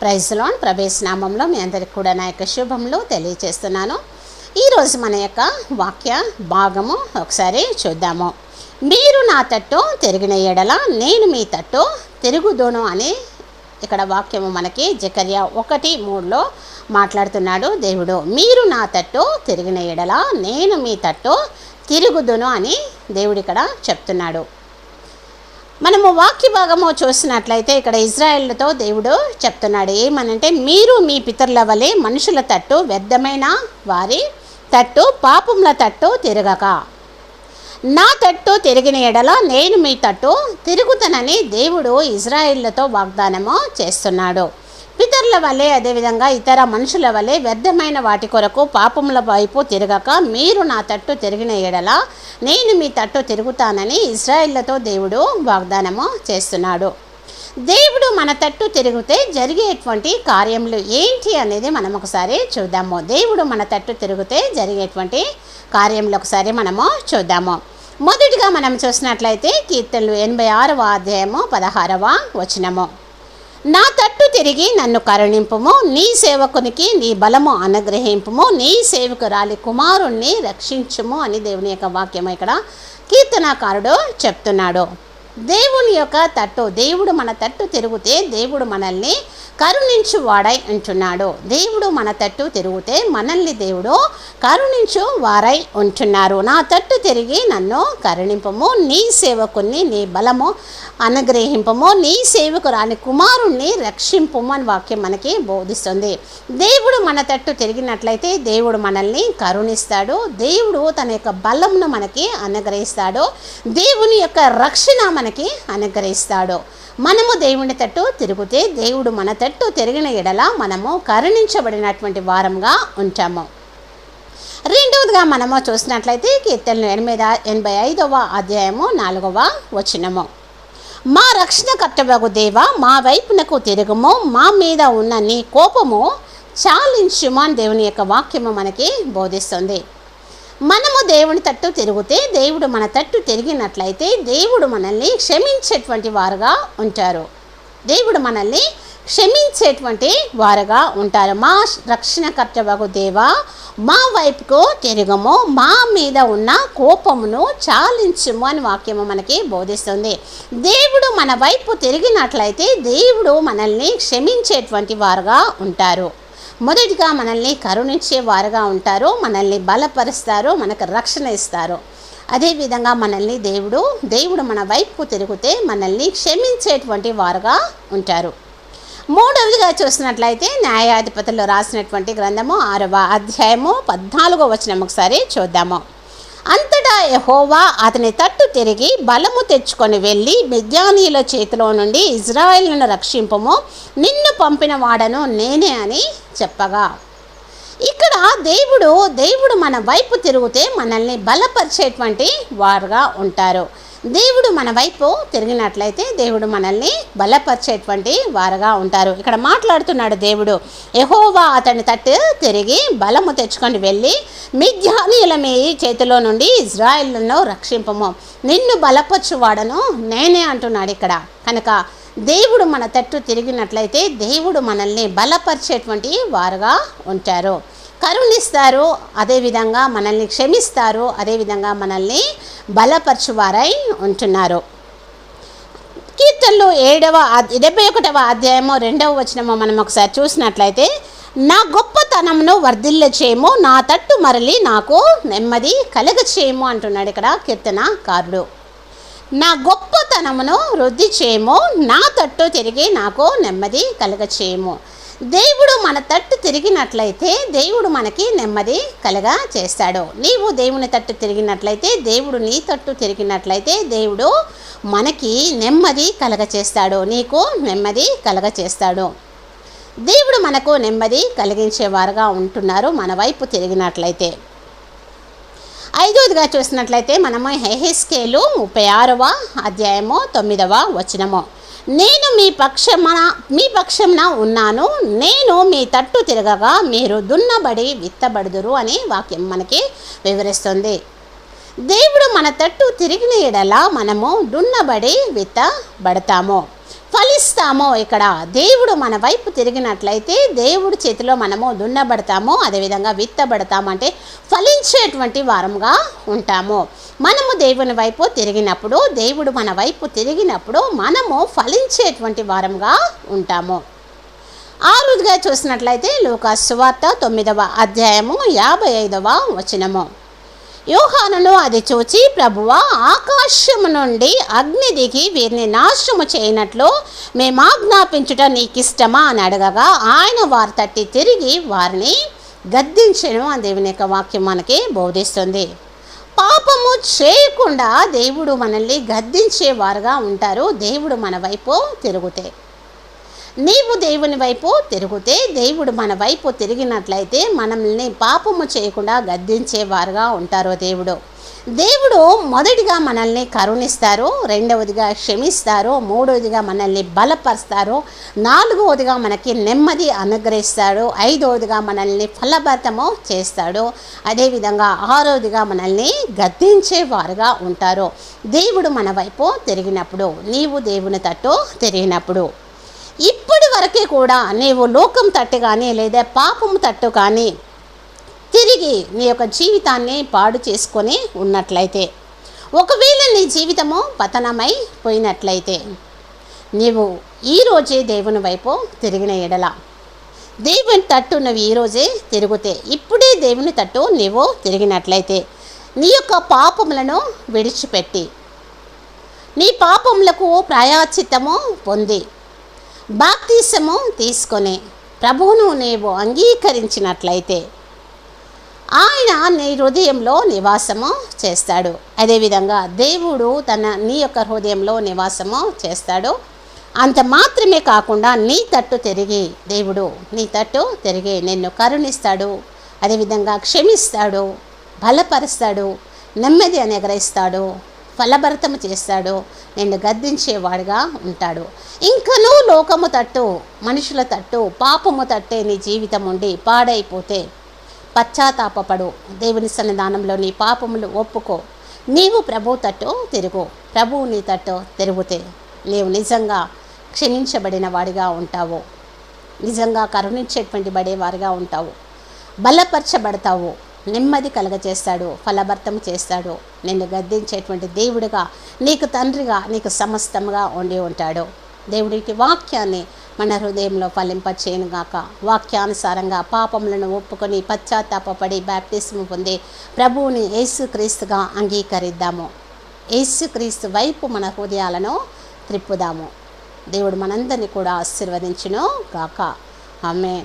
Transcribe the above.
ప్రైజ్లోన్ ప్రవేశ నామంలో మీ అందరికి కూడా నా యొక్క శుభములు తెలియచేస్తున్నాను. ఈరోజు మన యొక్క వాక్య భాగము ఒకసారి చూద్దాము. మీరు నా తట్టు తిరిగిన ఎడల నేను మీ తట్టు తిరుగుదును అని ఇక్కడ వాక్యము మనకి జకర్య ఒకటి మూడులో మాట్లాడుతున్నాడు దేవుడు. మీరు నా తట్టు తిరిగిన ఎడల నేను మీ తట్టు తిరుగుదును అని దేవుడు ఇక్కడ చెప్తున్నాడు. మనము వాక్య భాగము చూసినట్లయితే ఇక్కడ ఇజ్రాయెల్తో దేవుడు చెప్తున్నాడు. ఏమనంటే మీరు మీ పితరుల వలె మనుషుల తట్టు వ్యర్థమైన వారి తట్టు పాపముల తట్టు తిరగక. నా తట్టు తిరిగిన ఎడల నేను మీ తట్టు తిరుగుతానని దేవుడు ఇజ్రాయిళ్ళతో వాగ్దానము చేస్తున్నాడు. పితరుల వలె అదేవిధంగా ఇతర మనుషుల వలె వ్యర్థమైన వాటి కొరకు పాపముల వైపు తిరగక మీరు నా తట్టు తిరిగిన ఎడల నేను మీ తట్టు తిరుగుతానని ఇజ్రాయిళ్ళతో దేవుడు వాగ్దానము చేస్తున్నాడు. దేవుడు మన తట్టు తిరిగితే జరిగేటువంటి కార్యములు ఏంటి అనేది మనం ఒకసారి చూద్దాము. దేవుడు మన తట్టు తిరిగితే జరిగేటువంటి కార్యములు ఒకసారి మనము చూద్దాము. మొదటిగా మనం చూసినట్లయితే కీర్తనలు ఎనభై ఆరవ అధ్యాయము పదహారవ వచనము. నా తట్టు తిరిగి నన్ను కరుణింపుము నీ సేవకునికి నీ బలము అనుగ్రహింపుము నీ సేవకురాలి కుమారుణ్ణి రక్షించుము అని దేవుని యొక్క వాక్యం ఇక్కడ కీర్తనాకారుడు చెప్తున్నాడు. దేవుని యొక్క తట్టు దేవుడు మన తట్టు తిరిగితే దేవుడు మనల్ని కరుణించు వాడై ఉంటున్నాడు. దేవుడు మన తట్టు తిరిగితే మనల్ని దేవుడు కరుణించు వారై ఉంటున్నారు. నా తట్టు తిరిగి నన్ను కరుణింపము నీ సేవకుని నీ బలము అనుగ్రహింపము నీ సేవకురాని కుమారుణ్ణి రక్షింపము అని వాక్యం మనకి బోధిస్తుంది. దేవుడు మన తట్టు తిరిగినట్లయితే దేవుడు మనల్ని కరుణిస్తాడు. దేవుడు తన యొక్క బలమును మనకి అనుగ్రహిస్తాడు. దేవుని యొక్క రక్షణ మనకి అనుగ్రహిస్తాడు. మనము దేవుని తట్టు తిరిగితే దేవుడు మన తట్టు తిరిగిన ఎడల మనము కరుణించబడినటువంటి వారంగా ఉంటాము. రెండవదిగా మనము చూసినట్లయితే కీర్తనలు ఎనిమిది ఎనభై ఐదవ అధ్యాయము నాలుగవ వచనము. మా రక్షణ కర్తవ్యకు దేవ మా వైపునకు తిరుగుము మా మీద ఉన్న నీ కోపము చాలించుము దేవుని యొక్క వాక్యము మనకి బోధిస్తుంది. మనము దేవుని తట్టు తిరిగితే దేవుడు మన తట్టు తిరిగినట్లయితే దేవుడు మనల్ని క్షమించేటువంటి వారుగా ఉంటారు. దేవుడు మనల్ని క్షమించేటువంటి వారుగా ఉంటారు. మా రక్షణకర్తవకు దేవా మా వైపుకు తిరగము. మా మీద ఉన్న కోపమును చాలించుము అని వాక్యము మనకి బోధిస్తుంది. దేవుడు మన వైపు తిరిగినట్లయితే దేవుడు మనల్ని క్షమించేటువంటి వారుగా ఉంటారు. మొదటిగా మనల్ని కరుణించే వారుగా ఉంటారు మనల్ని బలపరుస్తారు మనకు రక్షణ ఇస్తారు. అదేవిధంగా మనల్ని దేవుడు దేవుడు మన వైపు తిరిగితే మనల్ని క్షమించేటువంటి వారుగా ఉంటారు. మూడవదిగా చూసినట్లయితే న్యాయాధిపతులు రాసినటువంటి గ్రంథము ఆరవ అధ్యాయము పద్నాలుగో వచనం ఒకసారి చూద్దాము. అంతటా యహోవా అతని తట్టు తిరిగి బలము తెచ్చుకొని వెళ్ళి మిద్యానీయుల చేతిలో నుండి ఇజ్రాయిల్ను రక్షింపము. నిన్ను పంపిన వాడను నేనే అని చెప్పగా ఇక్కడ దేవుడు దేవుడు మన వైపు తిరిగితే మనల్ని బలపరిచేటువంటి వారుగా ఉంటారు. దేవుడు మన వైపు తిరిగినట్లయితే దేవుడు మనల్ని బలపరిచేటువంటి వారుగా ఉంటారు. ఇక్కడ మాట్లాడుతున్నాడు దేవుడు. ఎహోవా అతని తట్టు తిరిగి బలము తెచ్చుకొని వెళ్ళి మిథ్యానీయుల మీ చేతిలో నుండి ఇజ్రాయిల్ను రక్షింపము. నిన్ను బలపరచువాడను నేనే అంటున్నాడు ఇక్కడ. కనుక దేవుడు మన తట్టు తిరిగినట్లయితే దేవుడు మనల్ని బలపరిచేటువంటి వారుగా ఉంటారు. కరుణిస్తారు అదేవిధంగా మనల్ని క్షమిస్తారు అదేవిధంగా మనల్ని బలపరచువారై ఉంటున్నారు. కీర్తనలు ఏడవ డెబ్బై ఒకటవ అధ్యాయము రెండవ వచనము మనం ఒకసారి చూసినట్లయితే నా గొప్పతనమును వర్ధిల్ల చేయము నా తట్టు మరలి నాకు నెమ్మది కలగ చేయము అంటున్నాడు ఇక్కడ కీర్తనకారుడు. నా గొప్పతనమును వృద్ధి చేయము నా తట్టు తిరిగి నాకు నెమ్మది కలగచేయము. దేవుడు మన తట్టు తిరిగినట్లయితే దేవుడు మనకి నెమ్మది కలగా చేస్తాడు. నీవు దేవుని తట్టు తిరిగినట్లయితే దేవుడు నీ తట్టు తిరిగినట్లయితే దేవుడు మనకి నెమ్మది కలగ చేస్తాడు. నీకు నెమ్మది కలగ చేస్తాడు. దేవుడు మనకు నెమ్మది కలిగించేవారుగా ఉంటున్నారు మన వైపు తిరిగినట్లయితే. ఐదవదిగా చూసినట్లయితే మనము హెహెస్కేలు ముప్పై ఆరవ అధ్యాయము తొమ్మిదవ వచనము. నేను మీ పక్షమున మీ పక్షమున ఉన్నాను. నేను మీ తట్టు తిరగగా మీరు దున్నబడి విత్తబడుదురు అని వాక్యం మనకి వివరిస్తుంది. దేవుడు మన తట్టు తిరిగిన ఎడల మనము దున్నబడి విత్తబడతాము. ఫలిస్తామో ఇక్కడ. దేవుడు మన వైపు తిరిగినట్లయితే దేవుడి చేతిలో మనము దున్నబడతాము అదేవిధంగా విత్తబడతాము అంటే ఫలించేటువంటి వారంగా ఉంటాము. మనము దేవుని వైపు తిరిగినప్పుడు దేవుడు మన వైపు తిరిగినప్పుడు మనము ఫలించేటువంటి వారంగా ఉంటాము. ఆరుదిగా చూసినట్లయితే లోకా సువార్త తొమ్మిదవ అధ్యాయము యాభై ఐదవ వచనము. యోహానును అది చూచి ప్రభువ ఆకాశము నుండి అగ్ని దిగి వీరిని నాశనము చేయనట్లు మేము ఆజ్ఞాపించుట నీకిష్టమా అని అడగగా ఆయన వారి తట్టి తిరిగి వారిని గద్దించడం అని దేవుని యొక్క వాక్యం మనకి బోధిస్తుంది. పాపము చేయకుండా దేవుడు మనల్ని గద్దించేవారుగా ఉంటారు. దేవుడు మన వైపు తిరుగుతే. నీవు దేవుని వైపు తిరుగుతే దేవుడు మన వైపు తిరిగినట్లయితే మనల్ని పాపము చేయకుండా గద్దించేవారుగా ఉంటారు దేవుడు. దేవుడు మొదటిగా మనల్ని కరుణిస్తారు రెండవదిగా క్షమిస్తారు మూడవదిగా మనల్ని బలపరుస్తారు నాలుగవదిగా మనకి నెమ్మది అనుగ్రహిస్తాడు ఐదవదిగా మనల్ని ఫలభరితము చేస్తాడు అదేవిధంగా ఆరోదిగా మనల్ని గద్దించేవారుగా ఉంటారు దేవుడు మన వైపు తిరిగినప్పుడు నీవు దేవుని తట్టు తిరిగినప్పుడు. ఇప్పటి వరకే కూడా నీవు లోకం తట్టు కానీ లేదా పాపము తట్టు కానీ తిరిగి నీ యొక్క జీవితాన్ని పాడు చేసుకొని ఉన్నట్లయితే ఒకవేళ నీ జీవితము పతనమై పోయినట్లయితే నీవు ఈరోజే దేవుని వైపు తిరిగిన ఎడల. దేవుని తట్టు నువ్వు ఈరోజే తిరుగుతే ఇప్పుడే దేవుని తట్టు నీవు తిరిగినట్లయితే నీ యొక్క పాపములను విడిచిపెట్టి నీ పాపములకు ప్రాయాచిత్తము పొంది బాప్తీసము తీసుకొని ప్రభువును నీవు అంగీకరించినట్లయితే ఆయన నీ హృదయంలో నివాసము చేస్తాడు. అదేవిధంగా దేవుడు తన నీ యొక్క హృదయంలో నివాసము చేస్తాడు. అంత మాత్రమే కాకుండా నీ తట్టు తిరిగి దేవుడు నీ తట్టు తిరిగి నిన్ను కరుణిస్తాడు. అదేవిధంగా క్షమిస్తాడు బలపరుస్తాడు నెమ్మది అనుగ్రహిస్తాడు. ఫలభరితము చేస్తాడు నిన్ను గద్దించేవాడుగా ఉంటాడు. ఇంకనూ లోకము తట్టు మనుషుల తట్టు పాపము తట్టే నీ జీవితం ఉండి పాడైపోతే పశ్చాత్తాపడు దేవుని సన్నిధానంలో నీ పాపములు ఒప్పుకో. నీవు ప్రభు తట్టు తిరుగు. ప్రభువు నీ తట్టు తిరుగుతే నీవు నిజంగా క్షమించబడిన వాడిగా ఉంటావు. నిజంగా కరుణించేటువంటి పడేవారిగా ఉంటావు. బలపరచబడతావు. నెమ్మది కలగచేస్తాడు ఫలభర్తం చేస్తాడు. నిన్ను గద్దించేటువంటి దేవుడిగా నీకు తండ్రిగా నీకు సమస్తముగా ఉండి ఉంటాడు. దేవుడికి వాక్యాన్ని మన హృదయంలో ఫలింపచేయనుగాక వాక్యానుసారంగా పాపములను ఒప్పుకొని పశ్చాత్తాపడి బ్యాప్టిజం పొంది ప్రభువుని యేసుక్రీస్తుగా అంగీకరిద్దాము. యేసుక్రీస్తు వైపు మన హృదయాలను త్రిప్పుదాము. దేవుడు మనందరినీ కూడా ఆశీర్వదించును గాక. ఆమె